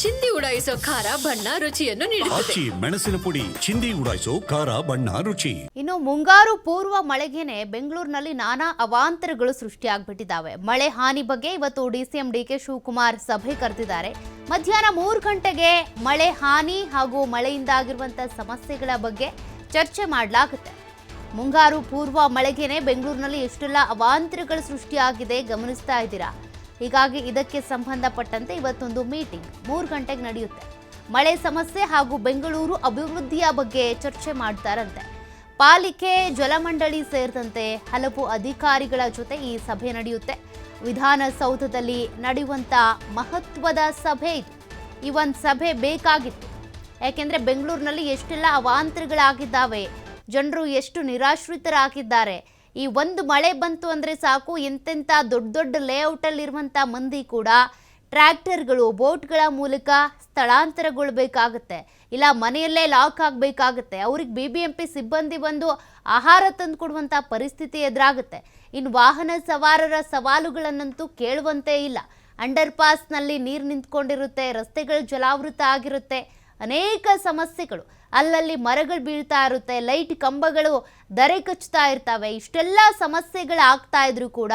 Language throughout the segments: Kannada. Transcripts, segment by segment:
ಚಿಂದಿ ಉಡಾಯಿಸೋ ಖಾರ ಬಣ್ಣ ರುಚಿಯನ್ನು ನೀಡುತ್ತದೆ. ಆಚಿ ಮೆಣಸಿನ ಪುಡಿ ಚಿಂದಿ ಉಡಾಯಿಸೋ ಖಾರ ಬಣ್ಣ ರುಚಿ. ಇನ್ನು ಮುಂಗಾರು ಪೂರ್ವ ಮಳೆಗೇನೆ ಬೆಂಗಳೂರಿನಲ್ಲಿ ನಾನಾ ಅವಾಂತರಗಳು ಸೃಷ್ಟಿಯಾಗ್ಬಿಟ್ಟಿದ್ದಾವೆ. ಮಳೆ ಹಾನಿ ಬಗ್ಗೆ ಇವತ್ತು ಡಿಸಿಎಂ ಡಿಕೆ ಶಿವಕುಮಾರ್ ಸಭೆ ಕರೆದಿದ್ದಾರೆ. ಮಧ್ಯಾಹ್ನ ಮೂರು ಗಂಟೆಗೆ ಮಳೆ ಹಾನಿ ಹಾಗೂ ಮಳೆಯಿಂದಾಗಿರುವಂತ ಸಮಸ್ಯೆಗಳ ಬಗ್ಗೆ ಚರ್ಚೆ ಮಾಡಲಾಗುತ್ತೆ. ಮುಂಗಾರು ಪೂರ್ವ ಮಳೆಗೇನೆ ಬೆಂಗಳೂರಿನಲ್ಲಿ ಎಷ್ಟೆಲ್ಲ ಅವಾಂತರಗಳು ಸೃಷ್ಟಿಯಾಗಿದೆ ಗಮನಿಸ್ತಾ ಇದ್ದೀರಾ? ಹೀಗಾಗಿ ಇದಕ್ಕೆ ಸಂಬಂಧಪಟ್ಟಂತೆ ಇವತ್ತೊಂದು ಮೀಟಿಂಗ್. ಮೂರು ಗಂಟೆಗೆ ನಡೆಯುತ್ತೆ. ಮಳೆ ಸಮಸ್ಯೆ ಹಾಗೂ ಬೆಂಗಳೂರು ಅಭಿವೃದ್ಧಿಯ ಬಗ್ಗೆ ಚರ್ಚೆ ಮಾಡ್ತಾರಂತೆ. ಪಾಲಿಕೆ, ಜಲಮಂಡಳಿ ಸೇರಿದಂತೆ ಹಲವು ಅಧಿಕಾರಿಗಳ ಜೊತೆ ಈ ಸಭೆ ನಡೆಯುತ್ತೆ. ವಿಧಾನಸೌಧದಲ್ಲಿ ನಡೆಯುವಂಥ ಮಹತ್ವದ ಸಭೆ ಇದು. ಈ ಒಂದು ಸಭೆ ಬೇಕಾಗಿತ್ತು. ಯಾಕೆಂದರೆ ಬೆಂಗಳೂರಿನಲ್ಲಿ ಎಷ್ಟೆಲ್ಲ ಅವಾಂತರಗಳಾಗಿದ್ದಾವೆ. ಜನರು ಎಷ್ಟು ನಿರಾಶ್ರಿತರಾಗಿದ್ದಾರೆ. ಈ ಒಂದು ಮಳೆ ಬಂತು ಅಂದರೆ ಸಾಕು. ಎಂತೆಂಥ ದೊಡ್ಡ ದೊಡ್ಡ ಲೇಔಟಲ್ಲಿರುವಂಥ ಮಂದಿ ಕೂಡ ಟ್ರ್ಯಾಕ್ಟರ್ಗಳು ಬೋಟ್ಗಳ ಮೂಲಕ ಸ್ಥಳಾಂತರಗೊಳ್ಬೇಕಾಗುತ್ತೆ. ಇಲ್ಲ, ಮನೆಯಲ್ಲೇ ಲಾಕ್ ಆಗಬೇಕಾಗತ್ತೆ. ಅವ್ರಿಗೆ ಬಿ ಬಿ ಎಂ ಪಿ ಸಿಬ್ಬಂದಿ ಬಂದು ಆಹಾರ ತಂದು ಕೊಡುವಂಥ ಪರಿಸ್ಥಿತಿ ಎದುರಾಗುತ್ತೆ. ಇನ್ನು ವಾಹನ ಸವಾರರ ಸವಾಲುಗಳನ್ನಂತೂ ಕೇಳುವಂತೆ ಇಲ್ಲ. ಅಂಡರ್ ಪಾಸ್ನಲ್ಲಿ ನೀರು ನಿಂತ್ಕೊಂಡಿರುತ್ತೆ, ರಸ್ತೆಗಳು ಜಲಾವೃತ ಆಗಿರುತ್ತೆ. ಅನೇಕ ಸಮಸ್ಯೆಗಳು. ಅಲ್ಲಲ್ಲಿ ಮರಗಳು ಬೀಳ್ತಾ ಇರುತ್ತೆ, ಲೈಟ್ ಕಂಬಗಳು ದರೆ ಕಚ್ತಾ ಇರ್ತವೆ. ಇಷ್ಟೆಲ್ಲ ಸಮಸ್ಯೆಗಳಾಗ್ತಾ ಇದ್ರು ಕೂಡ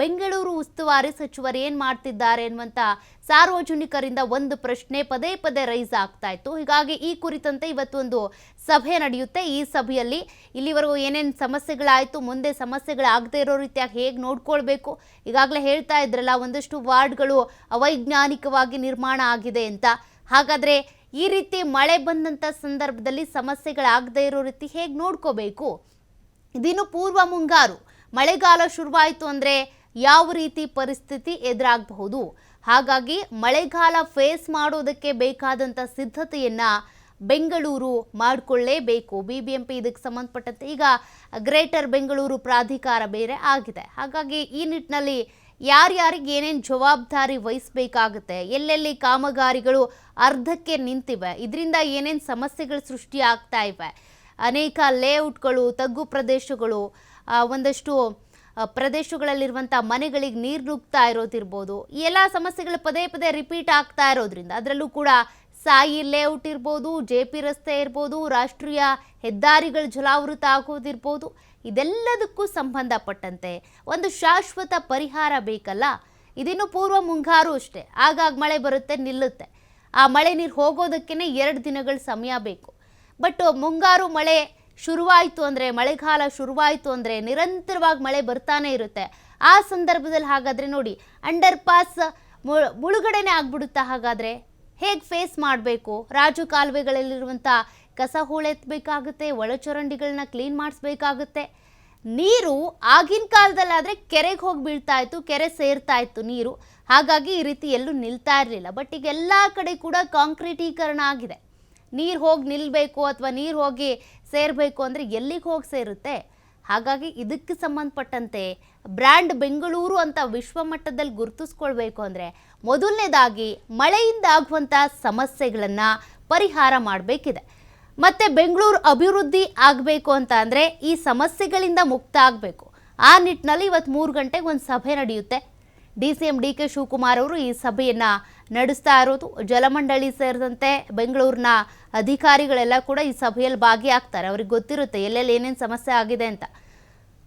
ಬೆಂಗಳೂರು ಉಸ್ತುವಾರಿ ಸಚಿವರು ಏನು ಮಾಡ್ತಿದ್ದಾರೆ ಎನ್ನುವಂಥ ಸಾರ್ವಜನಿಕರಿಂದ ಒಂದು ಪ್ರಶ್ನೆ ಪದೇ ಪದೇ ರೈಸ್ ಆಗ್ತಾ ಇತ್ತು. ಹೀಗಾಗಿ ಈ ಕುರಿತಂತೆ ಇವತ್ತೊಂದು ಸಭೆ ನಡೆಯುತ್ತೆ. ಈ ಸಭೆಯಲ್ಲಿ ಇಲ್ಲಿವರೆಗೂ ಏನೇನು ಸಮಸ್ಯೆಗಳಾಯಿತು, ಮುಂದೆ ಸಮಸ್ಯೆಗಳಾಗದೇ ಇರೋ ರೀತಿಯಾಗಿ ಹೇಗೆ ನೋಡ್ಕೊಳ್ಬೇಕು? ಈಗಾಗಲೇ ಹೇಳ್ತಾ ಇದ್ರಲ್ಲ, ಒಂದಷ್ಟು ವಾರ್ಡ್ಗಳು ಅವೈಜ್ಞಾನಿಕವಾಗಿ ನಿರ್ಮಾಣ ಆಗಿದೆ ಅಂತ. ಹಾಗಾದರೆ ಈ ರೀತಿ ಮಳೆ ಬಂದಂಥ ಸಂದರ್ಭದಲ್ಲಿ ಸಮಸ್ಯೆಗಳಾಗದೇ ಇರೋ ರೀತಿ ಹೇಗೆ ನೋಡ್ಕೋಬೇಕು? ಇದಿನ್ನು ಪೂರ್ವ ಮುಂಗಾರು. ಮಳೆಗಾಲ ಶುರುವಾಯಿತು ಅಂದರೆ ಯಾವ ರೀತಿ ಪರಿಸ್ಥಿತಿ ಎದುರಾಗಬಹುದು? ಹಾಗಾಗಿ ಮಳೆಗಾಲ ಫೇಸ್ ಮಾಡೋದಕ್ಕೆ ಬೇಕಾದಂಥ ಸಿದ್ಧತೆಯನ್ನು ಬೆಂಗಳೂರು ಮಾಡಿಕೊಳ್ಳೇಬೇಕು. ಬಿ ಬಿ ಎಂ ಪಿ ಇದಕ್ಕೆ ಸಂಬಂಧಪಟ್ಟಂತೆ ಈಗ ಗ್ರೇಟರ್ ಬೆಂಗಳೂರು ಪ್ರಾಧಿಕಾರ ಬೇರೆ ಆಗಿದೆ. ಹಾಗಾಗಿ ಈ ನಿಟ್ಟಿನಲ್ಲಿ ಯಾರ್ಯಾರಿಗೆ ಏನೇನು ಜವಾಬ್ದಾರಿ ವಹಿಸಬೇಕಾಗುತ್ತೆ, ಎಲ್ಲೆಲ್ಲಿ ಕಾಮಗಾರಿಗಳು ಅರ್ಧಕ್ಕೆ ನಿಂತಿವೆ, ಇದರಿಂದ ಏನೇನು ಸಮಸ್ಯೆಗಳು ಸೃಷ್ಟಿ ಆಗ್ತಾ ಇವೆ. ಅನೇಕ ಲೇಔಟ್ಗಳು, ತಗ್ಗು ಪ್ರದೇಶಗಳು ಒಂದಷ್ಟು ಪ್ರದೇಶಗಳಲ್ಲಿರುವಂಥ ಮನೆಗಳಿಗೆ ನೀರು ನುಗ್ತಾ ಇರೋದಿರ್ಬೋದು. ಈ ಎಲ್ಲ ಸಮಸ್ಯೆಗಳು ಪದೇ ಪದೇ ರಿಪೀಟ್ ಆಗ್ತಾ ಇರೋದ್ರಿಂದ, ಅದರಲ್ಲೂ ಕೂಡ ಸಾಯಿ ಲೇಔಟ್ ಇರ್ಬೋದು, ಜೆ ಪಿ ರಸ್ತೆ ಇರ್ಬೋದು, ರಾಷ್ಟ್ರೀಯ ಹೆದ್ದಾರಿಗಳು ಜಲಾವೃತ ಆಗೋದಿರ್ಬೋದು, ಇದೆಲ್ಲದಕ್ಕೂ ಸಂಬಂಧಪಟ್ಟಂತೆ ಒಂದು ಶಾಶ್ವತ ಪರಿಹಾರ ಬೇಕಲ್ಲ? ಇದಿನ್ನು ಪೂರ್ವ ಮುಂಗಾರು ಅಷ್ಟೇ, ಆಗಾಗ ಮಳೆ ಬರುತ್ತೆ, ನಿಲ್ಲುತ್ತೆ. ಆ ಮಳೆ ನೀರು ಹೋಗೋದಕ್ಕೇ ಎರಡು ದಿನಗಳ ಸಮಯ ಬೇಕು. ಬಟ್ ಮುಂಗಾರು ಮಳೆ ಶುರುವಾಯಿತು ಅಂದರೆ, ಮಳೆಗಾಲ ಶುರುವಾಯಿತು ಅಂದರೆ ನಿರಂತರವಾಗಿ ಮಳೆ ಬರ್ತಾನೆ ಇರುತ್ತೆ. ಆ ಸಂದರ್ಭದಲ್ಲಿ ಹಾಗಾದರೆ ನೋಡಿ, ಅಂಡರ್ ಪಾಸ್ ಮುಳುಗಡೆನೆ ಆಗ್ಬಿಡುತ್ತಾ ಹಾಗಾದರೆ? ಹೇಗೆ ಫೇಸ್ ಮಾಡಬೇಕು? ರಾಜು ಕಾಲುವೆಗಳಲ್ಲಿರುವಂಥ ಕಸ ಹೂಳೆತ್ತಬೇಕಾಗುತ್ತೆ, ಒಳಚರಂಡಿಗಳನ್ನ ಕ್ಲೀನ್ ಮಾಡಿಸ್ಬೇಕಾಗುತ್ತೆ. ನೀರು ಆಗಿನ ಕಾಲದಲ್ಲಾದರೆ ಕೆರೆಗೆ ಹೋಗಿ ಬೀಳ್ತಾ ಇತ್ತು ಕೆರೆ ಸೇರ್ತಾ ಇತ್ತು ನೀರು. ಹಾಗಾಗಿ ಈ ರೀತಿ ಎಲ್ಲೂ ನಿಲ್ತಾ ಇರಲಿಲ್ಲ. ಬಟ್ ಈಗ ಎಲ್ಲ ಕಡೆ ಕೂಡ ಕಾಂಕ್ರೀಟೀಕರಣ ಆಗಿದೆ. ನೀರು ಹೋಗಿ ನಿಲ್ಲಬೇಕು ಅಥವಾ ನೀರು ಹೋಗಿ ಸೇರಬೇಕು ಅಂದರೆ ಎಲ್ಲಿಗೆ ಹೋಗಿ ಸೇರುತ್ತೆ? ಹಾಗಾಗಿ ಇದಕ್ಕೆ ಸಂಬಂಧಪಟ್ಟಂತೆ ಬ್ರ್ಯಾಂಡ್ ಬೆಂಗಳೂರು ಅಂತ ವಿಶ್ವಮಟ್ಟದಲ್ಲಿ ಗುರುತಿಸ್ಕೊಳ್ಬೇಕು ಅಂದರೆ ಮೊದಲನೇದಾಗಿ ಮಳೆಯಿಂದ ಆಗುವಂಥ ಸಮಸ್ಯೆಗಳನ್ನು ಪರಿಹಾರ ಮಾಡಬೇಕಿದೆ. ಮತ್ತು ಬೆಂಗಳೂರು ಅಭಿವೃದ್ಧಿ ಆಗಬೇಕು ಅಂತ ಅಂದರೆ ಈ ಸಮಸ್ಯೆಗಳಿಂದ ಮುಕ್ತ ಆಗಬೇಕು. ಆ ನಿಟ್ಟಿನಲ್ಲಿ ಇವತ್ತು ಮೂರು ಗಂಟೆಗೆ ಒಂದು ಸಭೆ ನಡೆಯುತ್ತೆ. D C M D K Shivakumar ಅವರು ಈ ಸಭೆಯನ್ನು ನಡೆಸ್ತಾ ಇರೋದು. ಜಲಮಂಡಳಿ ಸೇರಿದಂತೆ ಬೆಂಗಳೂರಿನ ಅಧಿಕಾರಿಗಳೆಲ್ಲ ಕೂಡ ಈ ಸಭೆಯಲ್ಲಿ ಭಾಗಿಯಾಗ್ತಾರೆ. ಅವ್ರಿಗೆ ಗೊತ್ತಿರುತ್ತೆ, ಎಲ್ಲೆಲ್ಲಿ ಏನೇನು ಸಮಸ್ಯೆ ಆಗಿದೆ ಅಂತ.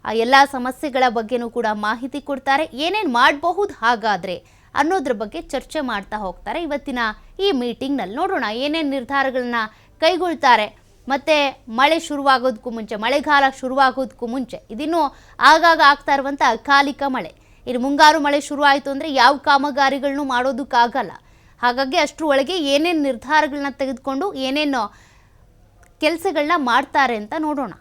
ಆ ಎಲ್ಲ ಸಮಸ್ಯೆಗಳ ಬಗ್ಗೆನೂ ಕೂಡ ಮಾಹಿತಿ ಕೊಡ್ತಾರೆ. ಏನೇನು ಮಾಡಬಹುದು ಹಾಗಾದರೆ ಅನ್ನೋದ್ರ ಬಗ್ಗೆ ಚರ್ಚೆ ಮಾಡ್ತಾ ಹೋಗ್ತಾರೆ. ಇವತ್ತಿನ ಈ ಮೀಟಿಂಗ್ನಲ್ಲಿ ನೋಡೋಣ ಏನೇನು ನಿರ್ಧಾರಗಳನ್ನ ಕೈಗೊಳ್ತಾರೆ. ಮತ್ತು ಮಳೆ ಶುರುವಾಗೋದಕ್ಕೂ ಮುಂಚೆ, ಮಳೆಗಾಲ ಶುರುವಾಗೋದಕ್ಕೂ ಮುಂಚೆ, ಇದಿನ್ನೂ ಆಗಾಗ ಆಗ್ತಾ ಇರುವಂಥ ಅಕಾಲಿಕ ಮಳೆ. ಇನ್ನು ಮುಂಗಾರು ಮಳೆ ಶುರುವಾಯಿತು ಅಂದರೆ ಯಾವ ಕಾಮಗಾರಿಗಳನ್ನು ಮಾಡೋದಕ್ಕಾಗಲ್ಲ. ಹಾಗಾಗಿ ಅಷ್ಟರ ಒಳಗೆ ಏನೇನು ನಿರ್ಧಾರಗಳನ್ನ ತೆಗೆದುಕೊಂಡು ಏನೇನು ಕೆಲಸಗಳನ್ನ ಮಾಡ್ತಾರೆ ಅಂತ ನೋಡೋಣ.